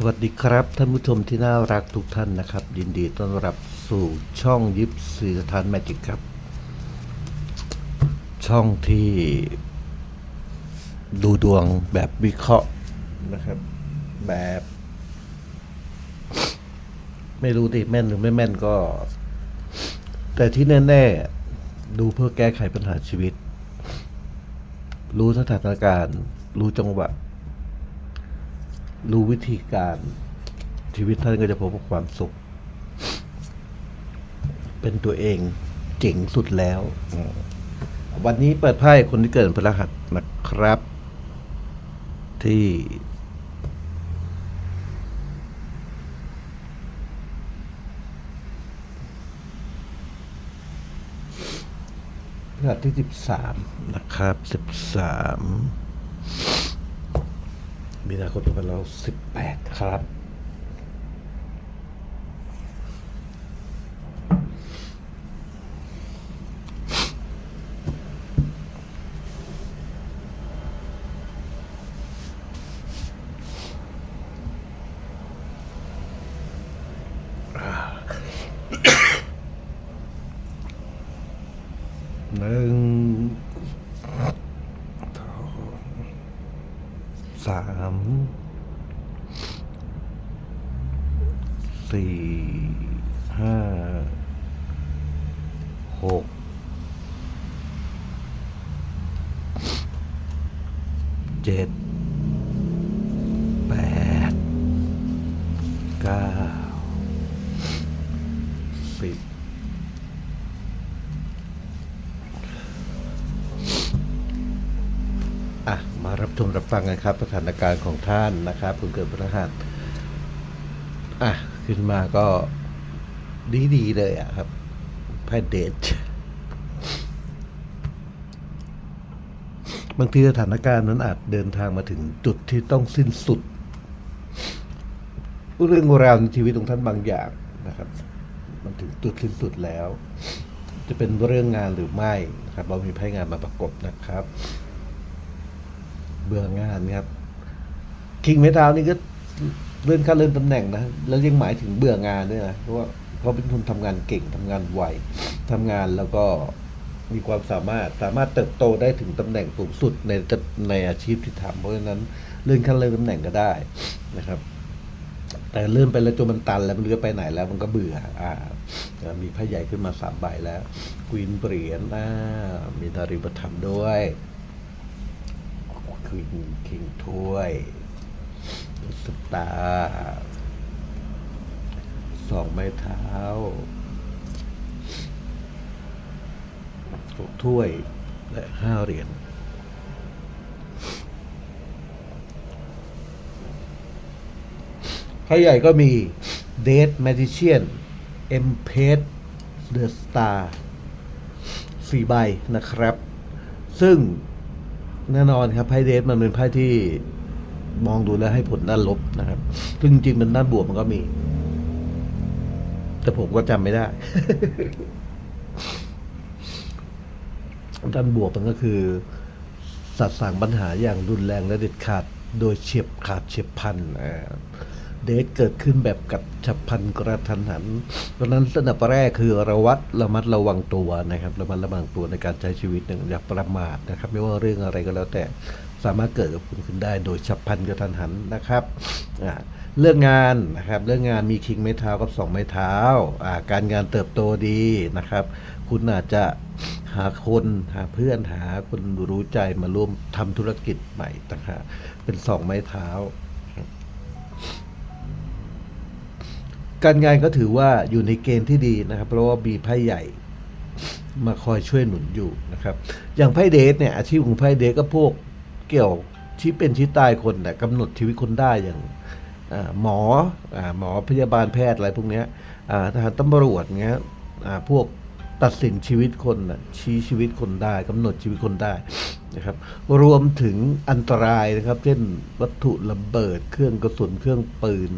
สวัสดีครับ ท่านผู้ชมที่น่ารักทุกท่านนะครับ ยินดีต้อนรับสู่ช่องยิปซีสถานแมจิกครับ ช่องที่ดูดวงแบบวิเคราะห์นะครับ แบบ ไม่รู้ดิแม่นหรือไม่แม่นก็ แต่ที่แน่ ๆ ดูเพื่อแก้ไขปัญหาชีวิต รู้สถานการณ์ รู้จังหวะ รู้วิธีการชีวิตท่านก็จะพบกับความสุข เป็นตัวเองเจ๋งสุดแล้ว วันนี้เปิดไพ่คนที่เกิดพฤหัสนะครับ ที่พฤหัสที่สิบสามนะครับสิบสาม มีนาคมปีพศเราสิบแปดครับ หนึ่งสอง สามสี่ห้าหกเจ็ด ฟังกันครับสถานการณ์ของท่านนะครับคุณเกิดพฤหัสอะ ขึ้นมาก็ดีดีเลยอะครับไพ่เดทบางทีสถานการณ์นั้นอาจเดินทางมาถึงจุดที่ต้องสิ้นสุด เรื่องราวในชีวิตของท่านบางอย่างนะครับ มันถึงจุดสิ้นสุดแล้ว จะเป็นเรื่องงานหรือไม่นะครับ เรามีไพ่งานมาประกบนะครับ เบื่องานครับคิงเมทาวนี่ก็เลื่อนขั้นเลื่อนตำแหน่งนะแล้วยังหมายถึงเบื่องานด้วยนะเพราะว่าเขาเป็นคนทำงานเก่งทำงานไวทำงานแล้วก็มีความสามารถสามารถเติบโตได้ถึงตำแหน่งสูงสุดในในอาชีพที่ทำเพราะฉะนั้นเลื่อนขั้นเลื่อนตำแหน่งก็ได้นะครับ แต่เลื่อนไปแล้วจนมันตันแล้วมันเลือไปไหนแล้วมันก็เบื่ออ่า มีพระใหญ่ขึ้นมาสามใบแล้วควีนเหรียญอ่ามีดาริบธรรมด้วย คิงคิงถ้วยสตาร์สองไม้เท้าหกถ้วย และห้าเหรียญพระใหญ่ก็มีเด t แมจิเชียนเอ็มเพสเดอะสตาร์สี่ใบนะครับ ซึ่ง แน่นอนครับไพ่เดทมันเป็นไพ่ที่มองดูแล้วให้ผลด้านลบนะครับซึ่งจริงๆมันด้านบวกมันก็มี แต่ผมก็จำไม่ได้ ด้านบวกมันก็คือ สัตว์สั่งปัญหาอย่างรุนแรงและเด็ดขาด โดยเฉียบขาดเฉียบพันอ่า เดทเกิดขึ้นแบบกับฉับพลันกระทันหันเพราะนั้นสนับแรกคือระวัดระมัดระวังตัวนะครับระมัดระวังตัวในการใช้ชีวิตอย่าประมาทนะครับ ไม่ว่าเรื่องอะไรก็แล้วแต่สามารถเกิดกับคุณขึ้นได้โดยฉับพลันกระทันหันนะครับเรื่องงานนะครับเรื่องงานมีคิงไม้เท้ากับสองไม้เท้าอ่าการงานเติบโตดีนะครับ คุณอาจจะหาคนหาเพื่อนหาคนรู้ใจมาร่วมทำธุรกิจใหม่ต่างหากเป็นสองไม้เท้า การงานก็ถือว่าอยู่ในเกณฑ์ที่ดีนะครับ เพราะว่ามีไพ่ใหญ่มาคอยช่วยหนุนอยู่นะครับ อย่างไพ่เดทเนี่ยอาชีพของไพ่เดทก็พวกเกี่ยวชี้เป็นชี้ตายคนแต่กำหนดชีวิตคนได้อย่างหมออหมอพยาบาลแพทย์อะไรพวกนี้ทหารตำรวจเงี้ยพวกตัดสินชีวิตคนนะชี้ชีวิตคนได้กำหนดชีวิตคนได้นะครับ รวมถึงอันตรายนะครับ เช่นวัตถุระเบิด เครื่องกระสุนเครื่องปืน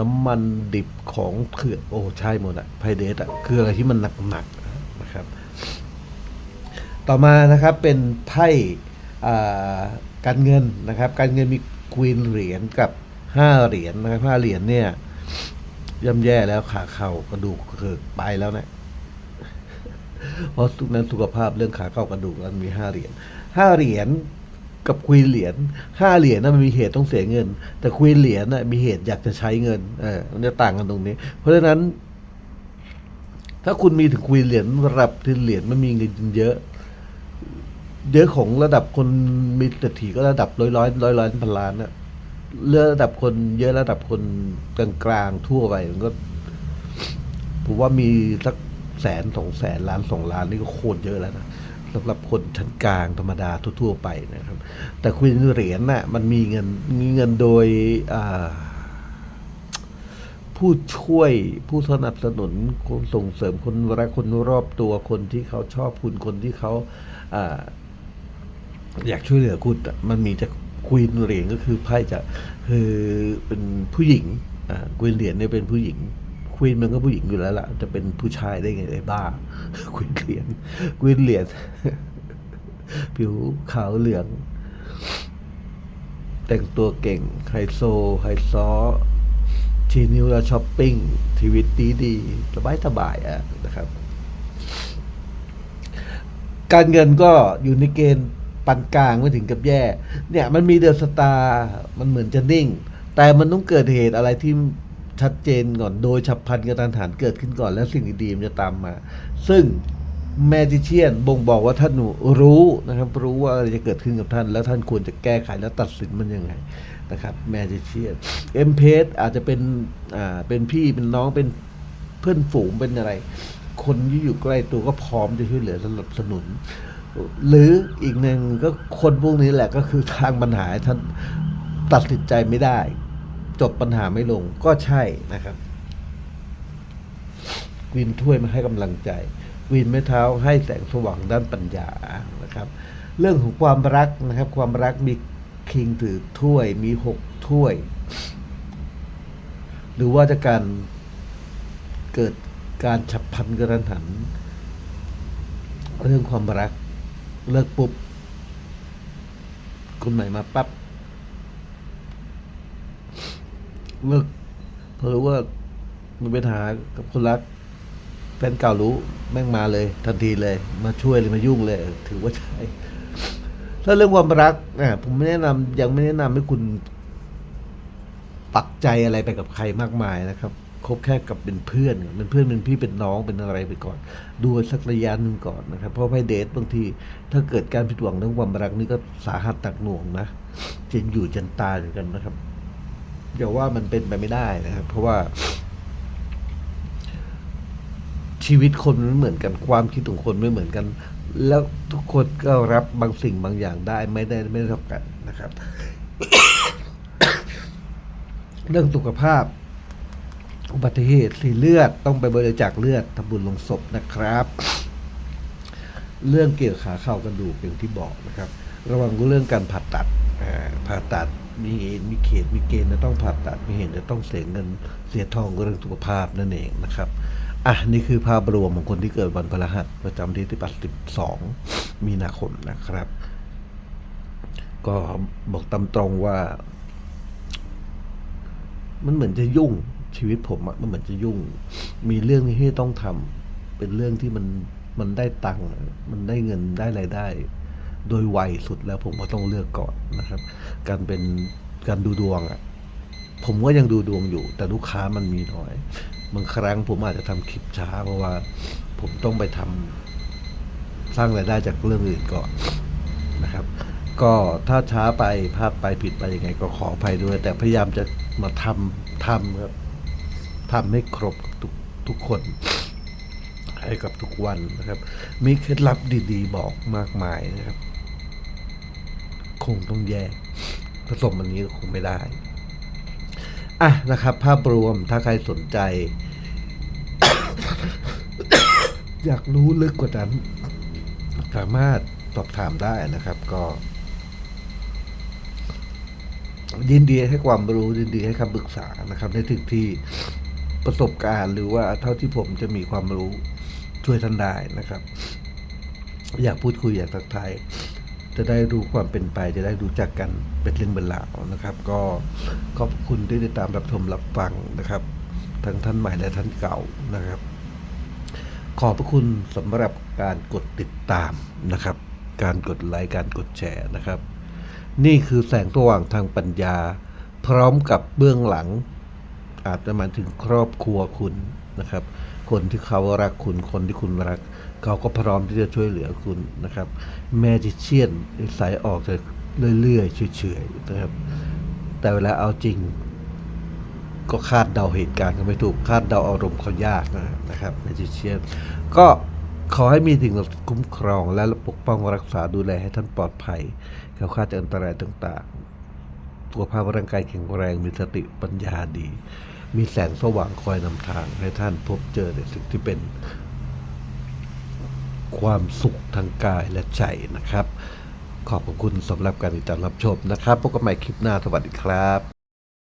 น้ำมันดิบของเถื่อนโอ้ใช่หมดอะไพเดสอะคืออะไรที่มันหนักๆนะครับ ต่อมานะครับเป็นไพ่การเงินนะครับ การเงินมีควีนเหรียญกับห้าเหรียญนะครับห้าเหรียญเนี่ยย่ำแย่แล้วขาเข่ากระดูกเกิดไปแล้วนะเพราะทุกนั้นสุขภาพเรื่องขาเข่ากระดูกนั้นมีห้าเหรียญห้าเหรียญ กับควีเหรียญห้าเหรียญนั้นมันมีเหตุต้องเสียเงิน แต่ควีเหรียญน่ะมีเหตุอยากจะใช้เงินเออมันจะต่างกันตรงนี้ เพราะฉะนั้น ถ้าคุณมีถึงควีเหรียญระดับที่เหรียญมันมีเงินเยอะ เยอะของระดับคนมีเศรษฐีก็ระดับร้อยร้อยร้อยร้อยพันล้านนะเรือระดับคนเยอะระดับคนกลางกลางๆทั่วไปมันก็ผมว่ามีสักแสนสองแสนล้านสองล้านนี่ก็โคตรเยอะแล้วนะ สำหรับคนชั้นกลางธรรมดาทั่วๆไปนะครับ แต่ควีนเหรียญน่ะมันมีเงินมีเงินโดยผู้ช่วยผู้สนับสนุนคนส่งเสริมคนรักคนรอบตัวคนที่เขาชอบคุณคนที่เขาออยากช่วยเหลือคุณมันมีจากควีนเหรียญก็คือไพ่จะคือเป็นผู้หญิงควีนเหรียญเนี่ยเป็นผู้หญิง ควีนมันก็ผู้หญิงอยู่แล้วล่ะ จะเป็นผู้ชายได้ไงไอ้บ้าควีนเหรียญควีนเหรียญผิวขาวเหลือง แต่งตัวเก่งไฮโซไฮซอชีนิวแล้วช้อปปิ้งชีวิตดีดีสบายสบายอะนะครับ การเงินก็อยู่ในเกณฑ์ปานกลางไม่ถึงกับแย่ เนี่ย มันมีเดอะสตาร์มันเหมือนจะนิ่ง แต่มันต้องเกิดเหตุอะไรที่ ชัดเจนก่อนโดยฉับพลันกระทันหันเกิดขึ้นก่อนแล้วสิ่งดีๆมันจะตามมา ซึ่งแมจิเชียนบ่งบอกว่าท่านรู้นะครับ รู้ว่าอะไรจะเกิดขึ้นกับท่าน แล้วท่านควรจะแก้ไขและตัดสินมันยังไงนะครับแมจิเชียนเอ็มเพสอาจจะเป็นอ่าเป็นพี่เป็นน้องเป็นเพื่อนฝูงเป็นอะไร คนที่อยู่ใกล้ตัวก็พร้อมจะช่วยเหลือสนับสนุน หรืออีกหนึ่งก็คนพวกนี้แหละก็คือทางปัญหาท่านตัดสินใจไม่ได้ จบปัญหาไม่ลงก็ใช่นะครับวินถ้วยมาให้กำลังใจ วินไม้เท้าให้แสงสว่างด้านปัญญานะครับ เรื่องของความรักนะครับ ความรักมีคิงถือถ้วยมีหกถ้วย หรือว่าจะการเกิดการฉับพลันกระทันหัน เรื่องความรักเลิกปุ๊บคนใหม่มาปั๊บ เลิกเพราะรู้ว่ามีปัญหากับคนรักแฟนเก่ารู้แม่งมาเลย ทันทีเลย มาช่วยเลยมายุ่งเลย ถือว่าใช่ถ้าเรื่องความรักอะผมไม่แนะนำยังไม่แนะนำให้คุณปักใจอะไรไปกับใครมากมายนะครับคบแค่กับเป็นเพื่อนเป็นเพื่อนเป็นพี่เป็นน้องเป็นอะไรไปก่อน ดูสักระยะหนึ่งก่อนนะครับ เพราะไพ่เดทบางที ถ้าเกิดการผิดหวังเรื่องความรักนี่ก็สาหัสตักหน่วงนะจะอยู่จนตายเหมือนกันนะครับ อย่าว่ามันเป็นไปไม่ได้นะครับ เพราะว่า ชีวิตคนไม่เหมือนกันความคิดของคนไม่เหมือนกัน แล้วทุกคนก็รับบางสิ่งบางอย่างได้ไม่ได้ไม่เท่ากันนะครับ เรื่องสุขภาพ อุบัติเหตุสีเลือดต้องไปบริจาคเลือดทำบุญลงศพนะครับ เรื่องเกี่ยวขาเข่ากระดูกอย่างที่บอกนะครับ ระวังเรื่องการผ่าตัดผ่าตัด มีเหตุมีเขตมีเกณฑ์จะต้องผ่าตัดมีเหตุจะต้องเสียเงินเสียทองเรื่องสุขภาพนั่นเองนะครับอะนี่คือภาพรวมของคนที่เกิดวันพฤหัสประจำที่ที่12มีนาคมนะครับ ก็บอกตามตรงว่า มันเหมือนจะยุ่งชีวิตผมอะมันเหมือนจะยุ่ง มีเรื่องที่ต้องทำเป็นเรื่องที่มันมันได้ตังค์มันได้เงินได้รายได้ โดยไวสุดแล้วผมก็ต้องเลือกก่อนนะครับ การเป็นการดูดวงอะผมก็ยังดูดวงอยู่ แต่ลูกค้ามันมีน้อยบางครั้งผมอาจจะทำคลิปช้า เพราะว่าผมต้องไปทำสร้างรายได้จากเรื่องอื่นก่อนนะครับ ก็ถ้าช้าไปพลาดไปผิดไปยังไง ก็ขออภัยด้วย แต่พยายามจะมาทำทำครับทำให้ครบทุกทุกคนให้กับทุกวันนะครับ มีเคล็ดลับดี ๆ บอกมากมายนะครับ คงต้องแยกผสมอันนี้คงไม่ได้ อะนะครับ ภาพรวมถ้าใครสนใจ อยากรู้ลึกกว่านั้น สามารถสอบถามได้นะครับ ก็ ยินดีให้ความรู้ยินดีให้คำปรึกษานะครับ ในถึงที่ประสบการณ์หรือว่าเท่าที่ผมจะมีความรู้ช่วยท่านได้นะครับ อยากพูดคุยอยากทักทาย จะได้รู้ความเป็นไป จะได้รู้จักกันเป็นเรื่องเป็นราวนะครับ ก็ขอบคุณที่ติดตามรับชมรับฟังนะครับ ทั้งท่านใหม่และท่านเก่านะครับ ขอบพระคุณสำหรับการกดติดตามนะครับ การกดไลค์การกดแชร์นะครับ นี่คือแสงสว่างทางปัญญา พร้อมกับเบื้องหลัง อาจจะหมายถึงครอบครัวคุณ นะครับ คนที่เขารักคุณคนที่คุณรัก เขาก็พร้อมที่จะช่วยเหลือคุณนะครับ แม้จะเชียนสัยออกจะเรื่อยๆเฉยๆนะครับ แต่เวลาเอาจริง ก็คาดเดาเหตุการณ์เขาไม่ถูกคาดเดาอารมณ์เขายากนะครับแมจิเชียนก็ขอให้มีสิ่งกุ้มครอง และปกป้องรักษาดูแลให้ท่านปลอดภัยเขาคาดจากอันตรายต่างๆสุขภาพร่างกายแข็งแรงมีสติปัญญาดี มีแสงสว่างคอยนำทางให้ท่านพบเจอในสิ่งที่เป็นความสุขทางกายและใจนะครับ ขอบคุณสำหรับการติดตามรับชมนะครับพบกันใหม่คลิปหน้าสวัสดีครับ